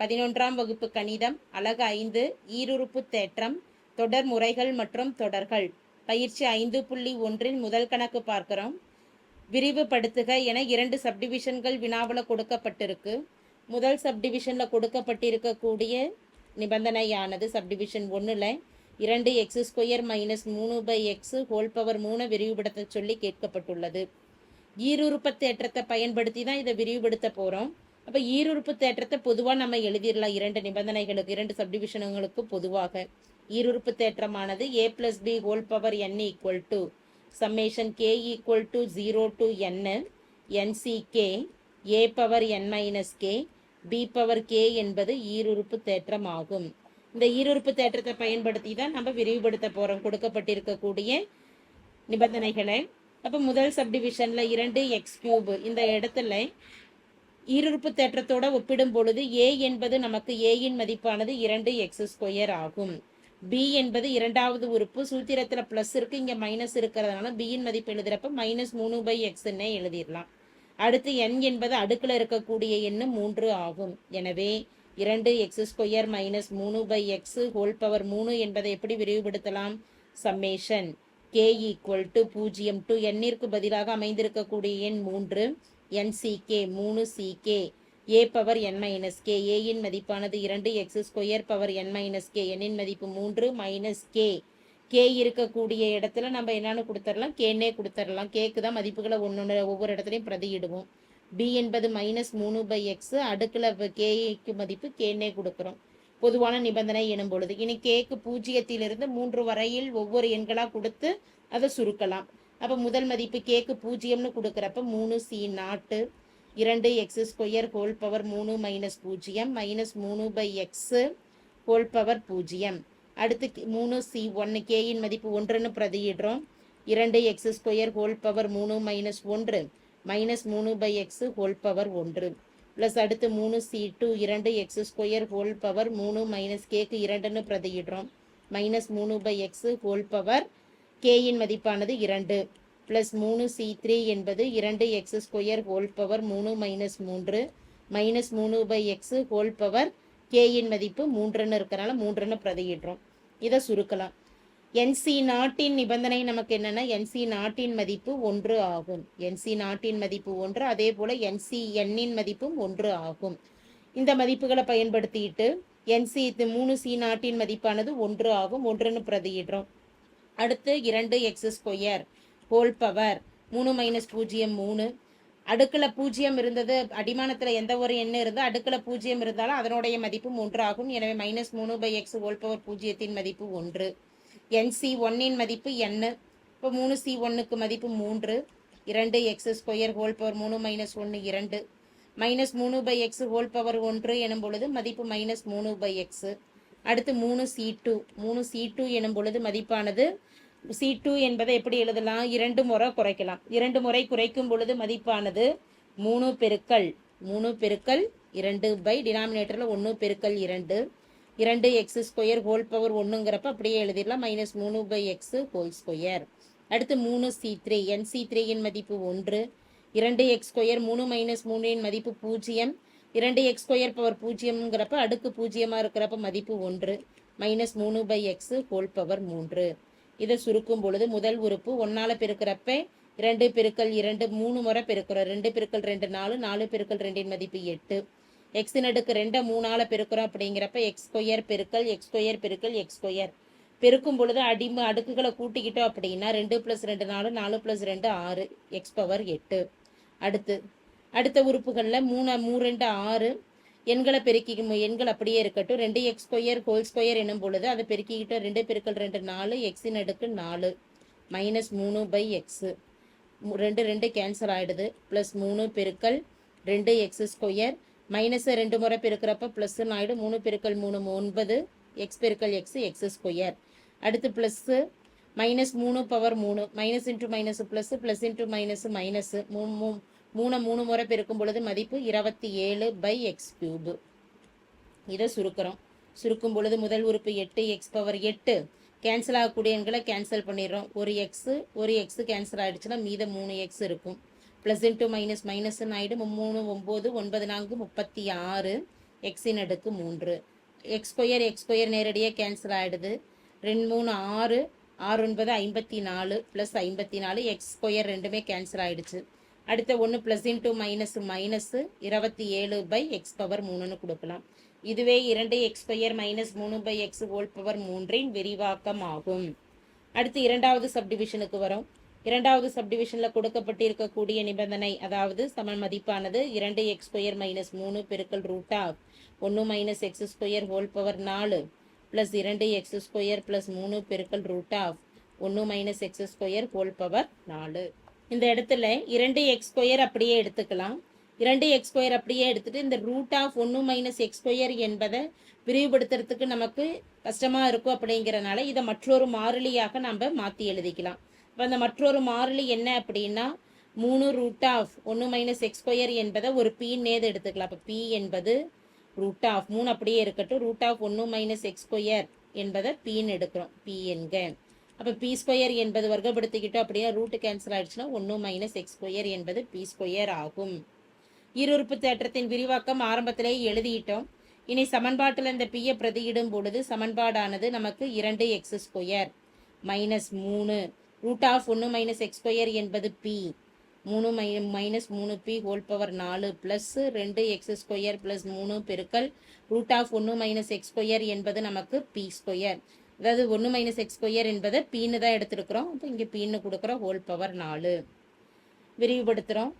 பதினொன்றாம் வகுப்பு கணிதம் அலகு ஐந்து ஈருறுப்பு தேற்றம் தொடர் முறைகள் மற்றும் தொடர்கள். பயிற்சி ஐந்து புள்ளி ஒன்றில் முதல் கணக்கு பார்க்கிறோம். விரிவுபடுத்துக என இரண்டு சப்டிவிஷன்கள் வினாவில் கொடுக்கப்பட்டிருக்கு. முதல் சப்டிவிஷனில் கொடுக்கப்பட்டிருக்கக்கூடிய நிபந்தனையானது சப்டிவிஷன் ஒன்றில் இரண்டு எக்ஸ் ஸ்கொயர் மைனஸ் மூணு பை எக்ஸ் ஹோல் பவர் மூணு விரிவுபடுத்த சொல்லி கேட்கப்பட்டுள்ளது. ஈருறுப்பு தேற்றத்தை பயன்படுத்தி தான் இதை விரிவுபடுத்த போகிறோம் அப்போ ஈருறுப்பு தேற்றத்தை பொதுவாக நம்ம எழுதிடலாம். இரண்டு நிபந்தனைகளுக்கு இரண்டு சப்டிவிஷனுங்களுக்கு பொதுவாக. ஈருறுப்பு தேற்றமானது a plus b whole power n equal to summation k equal to zero to n n c k a power n minus k b power k என்பது ஈருறுப்பு தேற்றம் ஆகும் இந்த ஈருறுப்பு தேற்றத்தை பயன்படுத்தி தான் நம்ம விரிவுபடுத்த போகிறோம் கொடுக்கப்பட்டிருக்கக்கூடிய நிபந்தனைகளை. அப்போ முதல் சப்டிவிஷனில் இரண்டு எக்ஸ் கியூப் இந்த இடத்துல ஈருறுப்பு தேற்றத்தோட ஒப்பிடும் பொழுது ஏ என்பது நமக்கு ஏயின் மதிப்பானது இரண்டு எக்ஸ் ஸ்கொயர் ஆகும். பி என்பது இரண்டாவது உறுப்பு. சூத்திரத்தில் ப்ளஸ் இருக்கு இங்கே மைனஸ் இருக்கிறதுனால பியின் மதிப்பு எழுதுறப்ப மைனஸ் மூணு பை எக்ஸ்ன்னே எழுதிடலாம். அடுத்து என் என்பது அடுக்கில் இருக்கக்கூடிய எண்ணு மூன்று ஆகும். எனவே இரண்டு எக்ஸ் ஸ்கொயர் மைனஸ் மூணு பை எக்ஸ் ஹோல் பவர் மூணு என்பதை எப்படி விரிவுபடுத்தலாம்? சம்மேஷன் கே ஈக்குவல் டு பூஜ்ஜியம் டு எண்ணிற்கு பதிலாக அமைந்திருக்கக்கூடிய எண் மூன்று. என்சிகே மூணு c k. A power n minus k. ஏயின் மதிப்பானது இரண்டு x square power n minus k. எண்ணின் மதிப்பு மூன்று மைனஸ் கே. கே இருக்கக்கூடிய இடத்துல நம்ம என்னென்னு கொடுத்துடலாம் கேன்னே கொடுத்துடலாம் கேக்கு தான் மதிப்புகளை ஒன்று ஒவ்வொரு இடத்துலையும் பிரதியிடுவோம். பி என்பது மைனஸ் மூணு பை எக்ஸ். அடுக்கில் கேக்கு மதிப்பு கேன்னே கொடுக்குறோம். பொதுவான நிபந்தனை எனும் பொழுது இனி கேக்கு பூஜ்ஜியத்திலிருந்து மூன்று வரையில் ஒவ்வொரு எண்களாக கொடுத்து அதை சுருக்கலாம். அப்போ முதல் மதிப்பு கேக்கு பூஜ்ஜியம்னு கொடுக்குறப்ப மூணு சி நாட்டு இரண்டு எக்ஸ் ஸ்கொயர் ஹோல் பவர் மூணு மைனஸ் பூஜ்ஜியம் மைனஸ் மூணு பை எக்ஸு ஹோல் பவர் பூஜ்ஜியம் அடுத்து மூணு சி ஒன்று கேயின் மதிப்பு ஒன்றுன்னு பிரதியிடுறோம். இரண்டு எக்ஸ் ஸ்கொயர் ஹோல் பவர் மூணு மைனஸ் ஒன்று மைனஸ் மூணு பை எக்ஸு ஹோல் பவர் ஒன்று. ப்ளஸ் அடுத்து மூணு சி டூ இரண்டு எக்ஸ் ஸ்கொயர் ஹோல் பவர் மூணு மைனஸ் கேக்கு இரண்டுன்னு பிரதியிடுறோம். மைனஸ் மூணு பை எக்ஸு ஹோல் பவர் கேயின் மதிப்பானது இரண்டு. ப்ளஸ் மூணு சி த்ரீ என்பது இரண்டு எக்ஸ் ஸ்கொயர் ஹோல் பவர் மூணு மைனஸ் மூன்று. மைனஸ் மூணு பை எக்ஸு ஹோல் பவர் கேயின் மதிப்பு மூன்றுன்னு இருக்கிறனால மூன்றுன்னு பிரதியிடுறோம். இதை சுருக்கலாம். என்சி நாட்டின் நிபந்தனை நமக்கு என்னென்னா என்சி நாட்டின் மதிப்பு ஒன்று ஆகும். என்சி நாட்டின் மதிப்பு ஒன்று அதே போல் என்சி எண்ணின் மதிப்பும் ஒன்று ஆகும். இந்த மதிப்புகளை பயன்படுத்திட்டு என்சி மூணு சி நாட்டின் மதிப்பானது ஒன்று ஆகும் ஒன்றுன்னு பிரதியிடுறோம். அடுத்து இரண்டு எக்ஸ் ஸ்கொயர் ஹோல் பவர் மூணு மைனஸ் பூஜ்ஜியம் மூணு. அடுக்கில் பூஜ்ஜியம் இருந்தது அடிமானத்தில் எந்த ஒரு எண்ணு இருந்தால் அடுக்கில் பூஜ்ஜியம் இருந்தாலும் அதனுடைய மதிப்பு மூன்று ஆகும். எனவே மைனஸ் மூணு பை எக்ஸ் ஹோல் பவர் பூஜ்ஜியத்தின் மதிப்பு ஒன்று. என்சி ஒன்னின் மதிப்பு எண்ணு இப்போ மூணு சி ஒன்னுக்கு மதிப்பு மூன்று. இரண்டு எக்ஸ் ஸ்கொயர் ஹோல் பவர் மூணு மைனஸ் ஒன்று இரண்டு. மைனஸ் மூணு பை எக்ஸ் ஹோல் பவர் ஒன்று எனும் பொழுது மதிப்பு மைனஸ் மூணு பை எக்ஸு அடுத்து மூணு சி டூ மூணு சி டூ எனும் பொழுது மதிப்பானது சி டூ என்பதை எப்படி எழுதலாம்? இரண்டு முறை குறைக்கலாம். இரண்டு முறை குறைக்கும் பொழுது மதிப்பானது மூணு பெருக்கல் மூணு பெருக்கல் இரண்டு பை டினாமினேட்டரில் ஒன்று பெருக்கல் இரண்டு. இரண்டு எக்ஸ் ஸ்கொயர் ஹோல் பவர் ஒன்றுங்கிறப்ப அப்படியே எழுதிடலாம். மைனஸ் மூணு பை எக்ஸ் ஹோல் ஸ்கொயர் அடுத்து மூணு சி த்ரீ என் சி த்ரீயின் மதிப்பு ஒன்று. இரண்டு எக்ஸ் ஸ்கொயர் மூணு மைனஸ் மூணின் மதிப்பு பூஜ்ஜியம். இரண்டு எக்ஸ் ஸ்கொயர் பவர் பூஜ்ஜியம்ங்கிறப்ப அடுக்கு பூஜ்ஜியமாக இருக்கிறப்ப மதிப்பு ஒன்று. மைனஸ் மூணு பை எக்ஸ் ஹோல் பவர் மூன்று. இதை சுருக்கும் பொழுது முதல் உறுப்பு ஒன்னால பெருக்கிறப்ப இரண்டு பெருக்கல் இரண்டு மூணு முறை பெருக்கிறோம். ரெண்டு பெருக்கல் ரெண்டு நாலு நாலு பெருக்கல் ரெண்டின் மதிப்பு எட்டு. எக்ஸின் அடுக்கு ரெண்டை மூணால பெருக்கிறோம் அப்படிங்கிறப்ப எக்ஸ் ஸ்கொயர் பெருக்கல் எக்ஸ் ஸ்கொயர் பெருக்கல் எக்ஸ் ஸ்கொயர் பெருக்கும் பொழுது அடிம அடுக்குகளை கூட்டிக்கிட்டோம் அப்படின்னா ரெண்டு ப்ளஸ் ரெண்டு நாலு நாலு ப்ளஸ் ரெண்டு ஆறு எக்ஸ் பவர் எட்டு. அடுத்து அடுத்த உறுப்புகளில் மூணு மூ ரெண்டு ஆறு எண்களை பெருக்கி எண்கள் அப்படியே இருக்கட்டும். ரெண்டு எக்ஸ் ஸ்கொயர் ஹோல் ஸ்கொயர் என்னும் பொழுது அதை பெருக்கிக்கிட்டு ரெண்டு பெருக்கல் ரெண்டு நாலு எக்ஸின் அடுக்கு நாலு. மைனஸ் மூணு பை எக்ஸு ரெண்டு ரெண்டு கேன்சல் ஆகிடுது ப்ளஸ் மூணு பெருக்கல் ரெண்டு எக்ஸ் ஸ்கொயர் மைனஸை ரெண்டு முறை பெருக்கிறப்ப ப்ளஸ்ன்னு ஆகிடும் மூணு பெருக்கல் மூணு ஒன்பது எக்ஸ் பெருக்கல் எக்ஸ் எக்ஸ் ஸ்கொயர் அடுத்து ப்ளஸ்ஸு மைனஸ் மூணு பவர் மூணு. Minus into minus plus plus into minus minus மூணு மூ மூணை மூணு முறை பெருக்கும் பொழுது மதிப்பு இருபத்தி ஏழு பை எக்ஸ் கியூபு இதை சுருக்கிறோம். சுருக்கும் பொழுது முதல் உறுப்பு எட்டு எக்ஸ் பவர் எட்டு. கேன்சல் ஆகக்கூடிய எண்களை கேன்சல் பண்ணிடுறோம். ஒரு எக்ஸு ஒரு எக்ஸு கேன்சல் ஆகிடுச்சுன்னா மீத மூணு எக்ஸ் இருக்கும். ப்ளஸ் இன்ட்டு மைனஸ் மைனஸ்ன்னு ஆகிடும் மூணு ஒம்பது ஒன்பது நான்கு முப்பத்தி ஆறு. எக்ஸின் அடுக்கு மூன்று. X square x square X நேரடியாக கேன்சல் ஆகிடுது ரெண்டு மூணு ஆறு. ஆறு ஒன்பது ஐம்பத்தி நாலு. ப்ளஸ் ஐம்பத்தி நாலு எக்ஸ் ஸ்கொயர் ரெண்டுமே கேன்சல் ஆகிடுச்சு அடுத்த ஒன்று ப்ளஸ் இன்ட்டு மைனஸ் மைனஸு இருபத்தி ஏழு பை எக்ஸ் பவர் மூணுன்னு கொடுக்கலாம். இதுவே இரண்டு எக்ஸ் மைனஸ் மூணு பை எக்ஸ் ஹோல் பவர் மூன்றின் விரிவாக்கம் ஆகும். அடுத்து இரண்டாவது சப்டிவிஷனுக்கு வரும். இரண்டாவது சப்டிவிஷனில் கொடுக்கப்பட்டிருக்கக்கூடிய நிபந்தனை அதாவது சமன் மதிப்பானது இரண்டு எக்ஸ் ஸ்கொயர் மைனஸ் மூணு பெருக்கல் ரூட் ஆஃப் ஒன்று minus x square whole power நாலு ப்ளஸ் இரண்டு எக்ஸ் ஸ்கொயர் ப்ளஸ் மூணு பெருக்கல் ரூட் ஆஃப் ஒன்று minus x square whole power நாலு. இந்த இடத்துல இரண்டு எக்ஸ் ஸ்கொயர் அப்படியே எடுத்துக்கலாம். இரண்டு எக்ஸ் ஸ்கொயர் அப்படியே எடுத்துகிட்டு இந்த ரூட் ஆஃப் ஒன்று மைனஸ் எக்ஸ் ஸ்கொயர் என்பதை விரிவுபடுத்துறதுக்கு நமக்கு கஷ்டமாக இருக்கும் அப்படிங்கிறனால இதை மற்றொரு மாறிலியாக நம்ம மாற்றி எழுதிக்கலாம். இப்போ அந்த மற்றொரு மாறிலி என்ன அப்படின்னா மூணு ரூட் ஆஃப் ஒன்று மைனஸ் எக்ஸ் ஸ்கொயர் என்பதை ஒரு பீன்னேது நேது எடுத்துக்கலாம். அப்போ பி என்பது ரூட் ஆஃப் மூணு அப்படியே இருக்கட்டும். ரூட் ஆஃப் ஒன்று மைனஸ் எக்ஸ் ஸ்கொயர் என்பதை பீன் எடுக்கிறோம். பி என்க. அப்போ பி ஸ்கொயர் என்பது வர்க்கப்படுத்திக்கிட்டோம் அப்படியே ரூட்டு கேன்சல் ஆயிடுச்சுன்னா ஒன்று மைனஸ் எக்ஸ் ஸ்கொயர் என்பது பி ஸ்கொயர் ஆகும். ஈருறுப்பு தேற்றத்தின் விரிவாக்கம் ஆரம்பத்திலே எழுதிட்டோம். இனி சமன்பாட்டில் இந்த பியை பிரதியிடும் பொழுது சமன்பாடானது நமக்கு இரண்டு எக்ஸ் ஸ்கொயர் மைனஸ் மூணு. ரூட் ஆஃப் ஒன்று மைனஸ் எக்ஸ் ஸ்கொயர் என்பது பி மூணு மை மைனஸ் மூணு பி ஹோல் பவர் நாலு ப்ளஸ் ரெண்டு எக்ஸ் ஸ்கொயர் ப்ளஸ் மூணு பெருக்கல் ரூட் ஆஃப் ஒன்று மைனஸ் எக்ஸ் ஸ்கொயர் என்பது நமக்கு பி ஸ்கொயர் அதாவது ஒன்று மைனஸ் எக்ஸ் ஸ்கொயர் என்பதை பீன்னு தான் எடுத்துருக்குறோம். அப்போ இங்கே பீன்னு கொடுக்குறோம் ஹோல் பவர் நாலு. விரிவுபடுத்துகிறோம்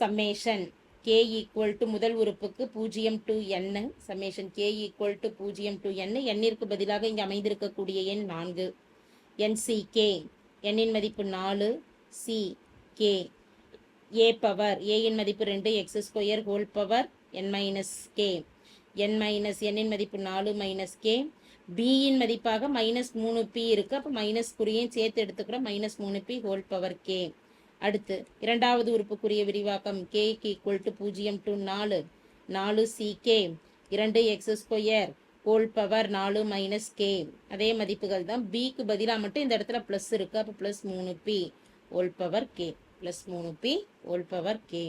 சம்மேஷன் கே ஈக்குவல் டு முதல் உறுப்புக்கு பூஜ்ஜியம் to n summation k equal to பூஜ்ஜியம் டு என் எண்ணிற்கு பதிலாக இங்கே அமைந்திருக்கக்கூடிய எண் நான்கு. என்சிகே எண்ணின் மதிப்பு நாலு. சி கே ஏ பவர் ஏயின் மதிப்பு ரெண்டு. X square whole power n minus k n minus எண்ணின் மதிப்பு நாலு மைனஸ் கே பியின் மதிப்பாக மைனஸ் மூணு பி இருக்குது அப்போ மைனஸ் குறியையும் சேர்த்து எடுத்துக்கிறோம். மைனஸ் மூணு பி ஹோல் பவர் கே அடுத்து இரண்டாவது உறுப்புக்குரிய விரிவாக்கம் கேக்கு ஈக்குவல் டு பூஜ்ஜியம் டு நாலு. நாலு சி கே இரண்டு எக்ஸ் ஸ்கொயர் ஹோல் பவர் நாலு மைனஸ் கே அதே மதிப்புகள் தான் பிக்கு பதிலாக மட்டும் இந்த இடத்துல ப்ளஸ் இருக்குது அப்போ ப்ளஸ் மூணு p whole power k plus மூணு பி ஹோல் பவர் கே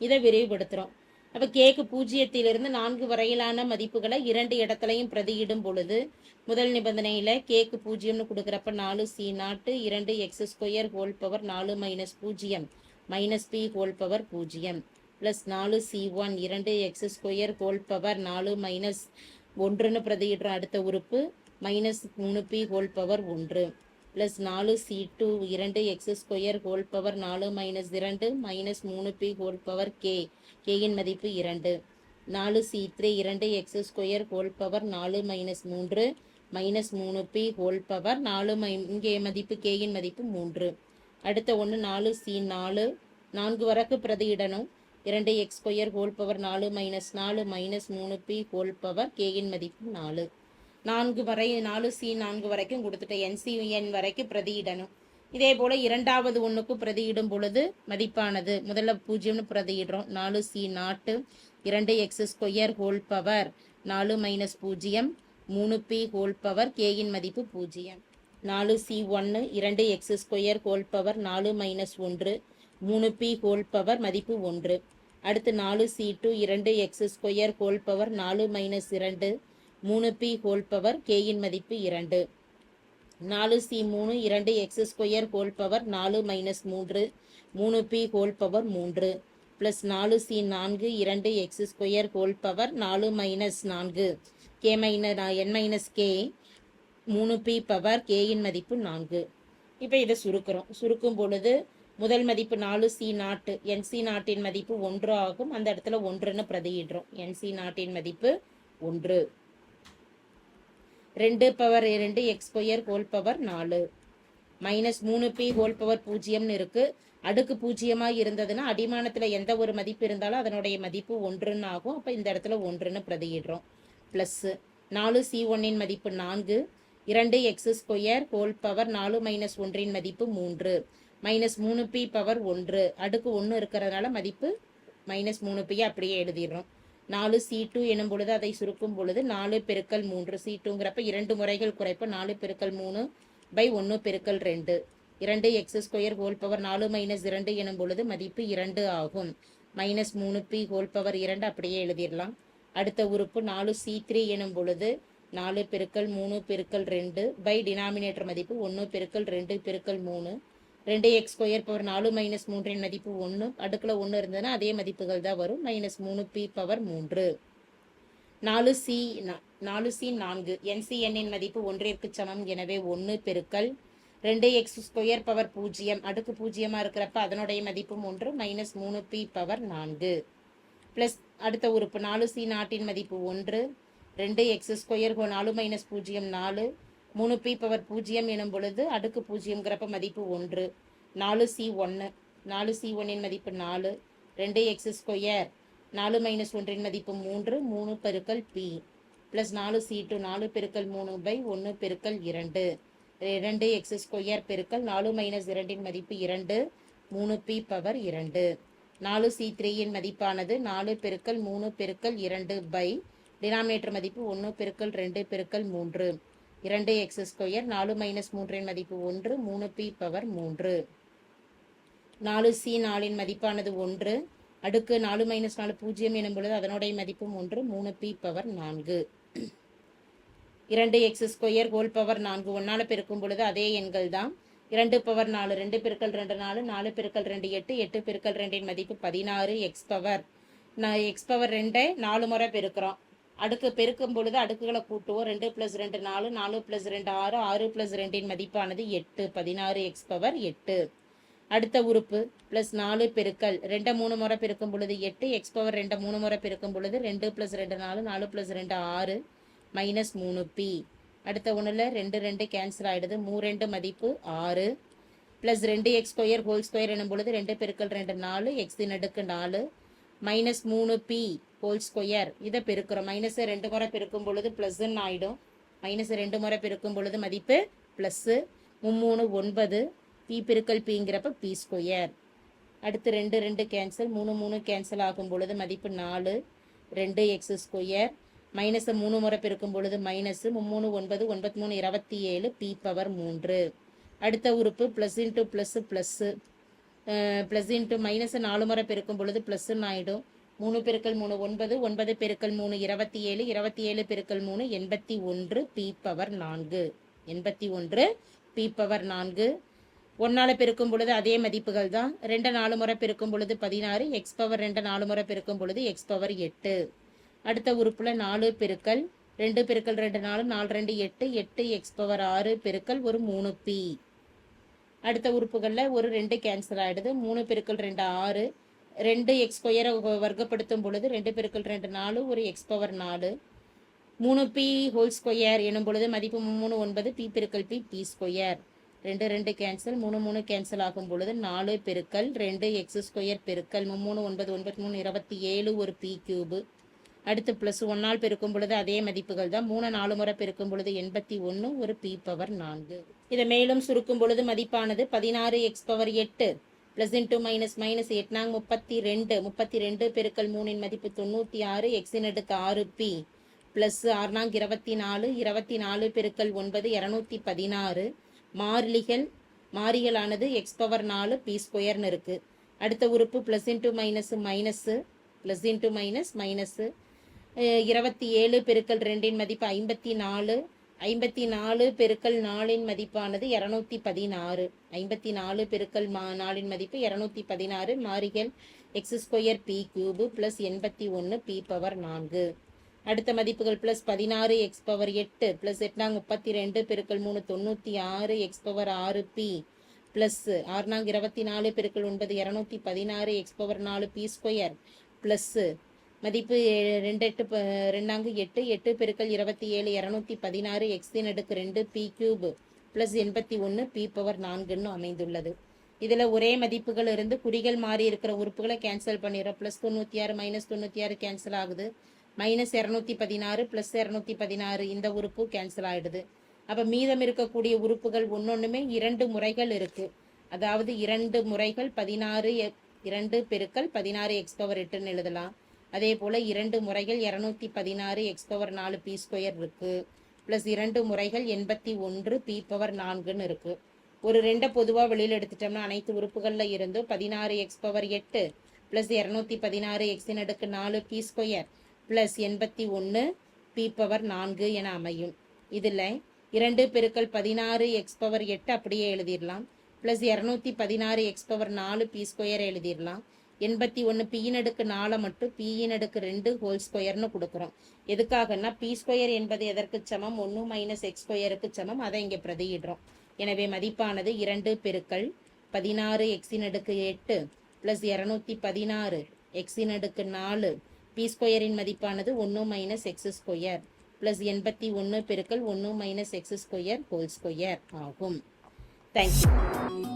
இதை விரிவுபடுத்துகிறோம் அப்போ கேக்கு பூஜ்ஜியத்திலிருந்து நான்கு வரையிலான மதிப்புகளை இரண்டு இடத்துலையும் பிரதியிடும் பொழுது முதல் நிபந்தனையில் கேக்கு பூஜ்ஜியம்னு கொடுக்குறப்ப நாலு சி நாட்டு இரண்டு எக்ஸ் ஸ்கொயர் ஹோல் பவர் நாலு மைனஸ் பூஜ்ஜியம் மைனஸ் பி ஹோல் பவர் பூஜ்ஜியம் ப்ளஸ் நாலு சி ஒன் இரண்டு எக்ஸ் ஸ்கொயர் ஹோல் பவர் நாலு மைனஸ் ஒன்றுன்னு பிரதியிடுற அடுத்த உறுப்பு மைனஸ் மூணு பி ஹோல் பவர் ஒன்று. ப்ளஸ் நாலு சி டூ இரண்டு எக்ஸ் ஸ்கொயர் ஹோல் பவர் நாலு மைனஸ் இரண்டு மைனஸ் மூணு பி ஹோல் பவர் கே கேயின் மதிப்பு இரண்டு. நாலு சி த்ரீ இரண்டு எக்ஸ் ஸ்கொயர் ஹோல் பவர் நாலு மைனஸ் மூன்று மைனஸ் மூணு பி ஹோல் பவர் நாலு மை இங்கே மதிப்பு கேயின் மதிப்பு மூன்று. அடுத்த ஒன்று நாலு சி நாலு. நான்கு வரக்கு பிரதியிடணும் இரண்டு எக்ஸ் ஸ்கொயர் ஹோல் பவர் நாலு மைனஸ் நாலு மைனஸ் மூணு பி ஹோல் பவர் கேயின் மதிப்பு நாலு. நான்கு வரை நாலு சி நான்கு வரைக்கும் கொடுத்துட்டேன். என்சிஎன் வரைக்கும் பிரதியிடணும். இதே போல் இரண்டாவது ஒன்றுக்கு பிரதியிடும் பொழுது மதிப்பானது. முதல்ல பூஜ்ஜியம்னு பிரதியிடுறோம். நாலு சி நாட்டு இரண்டு எக்ஸ் ஸ்கொயர் ஹோல் பவர் நாலு மைனஸ் பூஜ்ஜியம் மூணு பி ஹோல் பவர் கேயின் மதிப்பு பூஜ்ஜியம். நாலு சி ஒன்று இரண்டு எக்ஸ் ஸ்கொயர் ஹோல் பவர் நாலு மைனஸ் ஒன்று மூணு பி ஹோல் பவர் மதிப்பு ஒன்று. அடுத்து நாலு சி டூ இரண்டு எக்ஸ் ஸ்கொயர் ஹோல் பவர் நாலு மைனஸ் இரண்டு மூணு பி ஹோல் பவர் கேயின் மதிப்பு இரண்டு. நாலு சி மூணு இரண்டு எக்ஸ் ஸ்கொயர் ஹோல் பவர் நாலு மைனஸ் மூன்று. மூணு பி ஹோல் பவர் மூன்று. ப்ளஸ் நாலு சி நான்கு இரண்டு எக்ஸ் ஸ்கொயர் ஹோல் பவர் நாலு மைனஸ் நான்கு. K minus n minus k மூணு பி பவர் கேயின் மதிப்பு நான்கு. இப்போ இதை சுருக்கிறோம். சுருக்கும் பொழுது முதல் மதிப்பு நாலு சி நாட்டு என்சி நாட்டின் மதிப்பு ஒன்று ஆகும். அந்த இடத்துல ஒன்றுன்னு பிரதியிடுறோம். என்சி நாட்டின் மதிப்பு ஒன்று. ரெண்டு பவர் ரெண்டு எக்ஸ் ஸ்கொயர் ஹோல் பவர் நாலு. மைனஸ் மூணு பி ஹோல் பவர் பூஜ்ஜியம்னு இருக்குது அடுக்கு பூஜ்ஜியமாக இருந்ததுன்னா அடிமானத்தில் எந்த ஒரு மதிப்பு இருந்தாலும் அதனுடைய மதிப்பு ஒன்றுன்னு ஆகும். அப்போ இந்த இடத்துல ஒன்றுன்னு பிரதியிடுறோம். ப்ளஸ்ஸு நாலு சி ஒன்னின் மதிப்பு நான்கு. இரண்டு எக்ஸ் ஸ்கொயர் ஹோல் பவர் நாலு மைனஸ் ஒன்றின் மதிப்பு மூன்று. மைனஸ் மூணு பி பவர் ஒன்று. அடுக்கு ஒன்று இருக்கிறதுனால மதிப்பு மைனஸ் மூணு பி அப்படியே எழுதிடுறோம். நாலு சி டூ எனும் பொழுது அதை சுருக்கும் பொழுது நாலு பெருக்கல் மூன்று சி டூங்கிறப்ப இரண்டு முறைகள் குறைப்ப நாலு பெருக்கல் மூணு பை ஒன்று பெருக்கல் ரெண்டு. இரண்டு எக்ஸ் ஸ்கொயர் ஹோல் பவர் நாலு மைனஸ் இரண்டு எனும் பொழுது மதிப்பு இரண்டு ஆகும். மைனஸ் மூணு பி ஹோல் பவர் இரண்டு அப்படியே எழுதிடலாம். அடுத்த உறுப்பு நாலு சி த்ரீ எனும் பொழுது நாலு பெருக்கல் மூணு பெருக்கல் ரெண்டு பை டினாமினேட்டர் மதிப்பு ஒன்று பெருக்கல் ரெண்டு பெருக்கல் மூணு. ரெண்டு எக்ஸ் ஸ்கொயர் பவர் நாலு மைனஸ் மூன்றின் மதிப்பு ஒன்று அடுக்கில் ஒன்று இருந்ததுன்னா அதே மதிப்புகள் தான் வரும். மைனஸ் மூணு பி பவர் மூன்று. நாலு சி நாலு சி நான்கு. என்சிஎன்னின் மதிப்பு ஒன்றிற்கு சமம். எனவே ஒன்று பெருக்கல் ரெண்டு எக்ஸ் ஸ்கொயர் பவர் பூஜ்ஜியம். அடுக்கு பூஜ்ஜியமாக இருக்கிறப்ப அதனுடைய மதிப்பும் ஒன்று. மைனஸ் மூணு பி பவர் நான்கு. ப்ளஸ் அடுத்த உறுப்பு நாலு சி நாட்டின் மதிப்பு ஒன்று. ரெண்டு எக்ஸ் ஸ்கொயர் நாலு மைனஸ் பூஜ்ஜியம் நாலு. மூணு பி பவர் பூஜ்ஜியம் எனும் பொழுது அடுக்கு பூஜ்ஜியம்ங்கிறப்ப மதிப்பு ஒன்று. நாலு சி ஒன்று நாலு சி ஒன்னின் மதிப்பு நாலு. ரெண்டு எக்ஸ் ஸ்கொயர். நாலு மைனஸ் ஒன்றின் மதிப்பு மூன்று. மூணு பெருக்கல் பி. ப்ளஸ் நாலு சி டூ நாலு பெருக்கல் மூணு பை ஒன்று பெருக்கல் இரண்டு. இரண்டு எக்ஸ் ஸ்கொயர் பெருக்கல் நாலு மைனஸ் இரண்டின் மதிப்பு இரண்டு. மூணு பி பவர் இரண்டு. நாலு சி த்ரீயின் மதிப்பானது நாலு பெருக்கல் மூணு பெருக்கல் இரண்டு பை டினாமினேட்டர் மதிப்பு ஒன்று பெருக்கல் ரெண்டு பெருக்கல் மூன்று. இரண்டு எக்ஸ் ஸ்கொயர் நாலு மைனஸ் மூன்றின் மதிப்பு ஒன்று மூணு பி பவர் மூன்று. நாலு சி நாலின் மதிப்பானது ஒன்று. அடுக்கு நாலு மைனஸ் நாலு பூஜ்ஜியம் எனும் பொழுது அதனுடைய மதிப்பும் ஒன்று மூணு பி பவர் நான்கு. இரண்டு எக்ஸ் ஸ்கொயர் ஹோல் பவர் நான்கு ஒன்றால் பெருக்கும் பொழுது அதே எண்கள் தான். இரண்டு பவர் நாலு ரெண்டு பெருக்கல் ரெண்டு நாலு நாலு பெருக்கல் ரெண்டு எட்டு எட்டு பெருக்கல் ரெண்டின் மதிப்பு பதினாறு எக்ஸ் பவர் நான் எக்ஸ் பவர் ரெண்டை நாலு முறை பெருக்கிறோம். அடுக்கு பெருக்கும் பொழுது அடுக்குகளை கூட்டுவோம். ரெண்டு ப்ளஸ் ரெண்டு நாலு நாலு ப்ளஸ் ரெண்டு ஆறு ஆறு ப்ளஸ் ரெண்டின் மதிப்பானது எட்டு பதினாறு எக்ஸ் பவர் எட்டு. அடுத்த உறுப்பு ப்ளஸ் நாலு பெருக்கல் ரெண்டை மூணு முறை பெருக்கும் பொழுது எட்டு எக்ஸ் பவர் ரெண்டை மூணு முறை பெருக்கும் பொழுது ரெண்டு ப்ளஸ் ரெண்டு நாலு நாலு ப்ளஸ் ரெண்டு ஆறு மைனஸ் மூணு பி அடுத்த ஒன்றில் ரெண்டு ரெண்டு கேன்சல் ஆகிடுது மூ ரெண்டு மதிப்பு ஆறு. ப்ளஸ் ரெண்டு எக்ஸ் ஸ்கொயர் ஹோல் ஸ்கொயர் எனும் பொழுது ரெண்டு பெருக்கல் ரெண்டு நாலு எக்ஸின் அடுக்கு நாலு மைனஸ் மூணு பி ஹோல் ஸ்கொயர் இதை பெருக்கிறோம். மைனஸை ரெண்டு முறை பெருக்கும் பொழுது ப்ளஸ்ன்னு ஆகிடும் மைனஸ் ரெண்டு முறை பெருக்கும் பொழுது மதிப்பு ப்ளஸ்ஸு மும்மூணு ஒன்பது. பி பெருக்கல் பிங்கிறப்ப பி ஸ்கொயர் அடுத்து ரெண்டு ரெண்டு கேன்சல் மூணு மூணு கேன்சல் ஆகும் பொழுது மதிப்பு நாலு. ரெண்டு எக்ஸ் ஸ்கொயர் மைனஸை மூணு முறை பெருக்கும் பொழுது மைனஸு மும்மூணு ஒன்பது ஒன்பத்தி மூணு இருபத்தி ஏழு. பி பவர் மூன்று. அடுத்த உறுப்பு plus into plus plus plus into மைனஸை நாலு முறை பெருக்கும் பொழுது ப்ளஸ்ஸுன்னு ஆகிடும் மூணு பெருக்கல் மூணு ஒன்பது ஒன்பது பெருக்கல் மூணு இருபத்தி ஏழு இருபத்தி ஏழு பெருக்கல் மூணு எண்பத்தி ஒன்று பி பவர் நான்கு. எண்பத்தி ஒன்று பி பவர் நான்கு. ஒன்றால் பெருக்கும் பொழுது அதே மதிப்புகள் தான். ரெண்டு நாலு முறை பெருக்கும் பொழுது பதினாறு எக்ஸ் பவர் ரெண்டு நாலு முறை பெருக்கும் பொழுது எக்ஸ் பவர் எட்டு. அடுத்த உறுப்பில் நாலு பெருக்கல் ரெண்டு பெருக்கல் ரெண்டு நாலு நாலு ரெண்டு எட்டு எட்டு எக்ஸ் பவர் ஆறு பெருக்கல் ஒரு மூணு பி. அடுத்த உறுப்புகளில் ஒரு ரெண்டு கேன்சல் ஆகிடுது மூணு பெருக்கல் ரெண்டு ஆறு ரெண்டு எக்ஸ் ஸ்கொயரை வர்க்கப்படுத்தும் பொழுது ரெண்டு பெருக்கல் ரெண்டு நாலு ஒரு எக்ஸ் பவர் நாலு. மூணு பி ஹோல் ஸ்கொயர் எனும் பொழுது மதிப்பு மூணு ஒன்பது பி பெருக்கல் பி பி ஸ்கொயர் ரெண்டு ரெண்டு கேன்சல் மூணு மூணு கேன்சல் ஆகும் பொழுது நாலு பெருக்கல் ரெண்டு எக்ஸ் ஸ்கொயர் பெருக்கல் மூணு ஒன்பது ஒன்பது மூணு இருபத்தி ஏழு ஒரு பி கியூபு அடுத்து ப்ளஸ் ஒன்னால் பெருக்கும் பொழுது அதே மதிப்புகள் தான். மூணு நாலு முறை பெருக்கும் பொழுது எண்பத்தி ஒன்று ஒரு பி பவர் நான்கு. இதை மேலும் சுருக்கும் பொழுது மதிப்பானது பதினாறு எக்ஸ் பவர் எட்டு. ப்ளஸ் இன்ட்டு மைனஸ் மைனஸ் எட்னாங் முப்பத்தி ரெண்டு முப்பத்தி ரெண்டு பெருக்கல் மூணின் மதிப்பு தொண்ணூற்றி ஆறு எக்ஸின் அடுக்கு ஆறு பி ப்ளஸ் ஆறுநாங் இருபத்தி நாலு இருபத்தி நாலு பெருக்கல் ஒன்பது இரநூத்தி பதினாறு. மாறிலிகள் மாறிகளானது எக்ஸ் பவர் நாலு பி ஸ்கொயர்னு இருக்குது அடுத்த உறுப்பு plus into minus minus plus into minus minus இருபத்தி ஏழு பெருக்கல் ரெண்டின் மதிப்பு ஐம்பத்தி நாலு ஐம்பத்தி நாலு பெருக்கல் நாலின் மதிப்பானது இரநூத்தி பதினாறு. ஐம்பத்தி நாலு பெருக்கல் மா நாலின் மதிப்பு இரநூத்தி பதினாறு மாறிகள் x square p cube plus எண்பத்தி ஒன்று பி பவர் நான்கு. அடுத்த மதிப்புகள் ப்ளஸ் பதினாறு எக்ஸ் பவர் எட்டு ப்ளஸ் எட்னாங் முப்பத்தி ரெண்டு பெருக்கல் மூணு தொண்ணூற்றி ஆறு எக்ஸ் பவர் ஆறு பி ப்ளஸ் ஆறுநாங் இருபத்தி நாலு பெருக்கல் ஒன்பது இரநூத்தி பதினாறு எக்ஸ் பவர் நாலு பி ஸ்கொயர் ப்ளஸ்ஸு மதிப்பு ரெண்டு எட்டு ரெண்டாங்கு எட்டு எட்டு பெருக்கல் இருபத்தி ஏழு இரநூத்தி பதினாறு எக்ஸின் அடுக்கு ரெண்டு பி கியூப் ப்ளஸ் எண்பத்தி ஒன்று பி பவர் நான்குன்னு அமைந்துள்ளது. இதில் ஒரே மதிப்புகள் இருந்து குறிகள் மாறி இருக்கிற உறுப்புகளை கேன்சல் பண்ணிடுறோம். ப்ளஸ் தொண்ணூற்றி ஆறு மைனஸ் தொண்ணூற்றி ஆறு கேன்சல் ஆகுது. மைனஸ் இரநூத்தி பதினாறு ப்ளஸ் இரநூத்தி பதினாறு இந்த உறுப்பு கேன்சல் ஆகிடுது அப்போ மீதம் இருக்கக்கூடிய உறுப்புகள் ஒன்றொன்றுமே இரண்டு முறைகள் இருக்குது அதாவது இரண்டு முறைகள் பதினாறு இரண்டு பெருக்கல் பதினாறு எக்ஸ் பவர் எட்டுன்னு எழுதலாம். அதே போல் இரண்டு முறைகள் இரநூத்தி பதினாறு எக்ஸ் பவர் நாலு பி ஸ்கொயர் இருக்குது ப்ளஸ் இரண்டு முறைகள் எண்பத்தி ஒன்று பி பவர் நான்குன்னு இருக்குது ஒரு ரெண்டை பொதுவாக வெளியில் எடுத்துட்டோம்னா அனைத்து உறுப்புகளில் இருந்தும் பதினாறு எக்ஸ் பவர் எட்டு ப்ளஸ் இரநூத்தி பதினாறு எக்ஸின் அடுக்கு நாலு பி ஸ்கொயர் ப்ளஸ் எண்பத்தி ஒன்று பி பவர் நான்கு என அமையும். இதில் இரண்டு பெருக்கள் பதினாறு எக்ஸ் பவர் எட்டு அப்படியே எழுதிடலாம். ப்ளஸ் இரநூத்தி பதினாறு எக்ஸ் பவர் நாலு பி ஸ்கொயர் எழுதிடலாம். எண்பத்தி ஒன்று பியின் அடுக்கு நாலை மட்டும் பியின் அடுக்கு ரெண்டு ஹோல் ஸ்கொயர்னு கொடுக்குறோம். எதுக்காகன்னா பி ஸ்கொயர் என்பது எதற்கு சமம்? ஒன்று மைனஸ் எக்ஸ் ஸ்கொயருக்கு சமம். அதை இங்கே பிரதியிடுறோம். எனவே மதிப்பானது இரண்டு பெருக்கள் பதினாறு எக்ஸின் அடுக்கு எட்டு ப்ளஸ் இரநூத்தி பதினாறு எக்ஸின் அடுக்கு நாலு. பி ஸ்கொயரின் மதிப்பானது ஒன்று மைனஸ் எக்ஸ் ஸ்கொயர் ப்ளஸ் எண்பத்தி ஒன்று பெருக்கள் ஒன்று minus x square whole square ஆகும். Thank you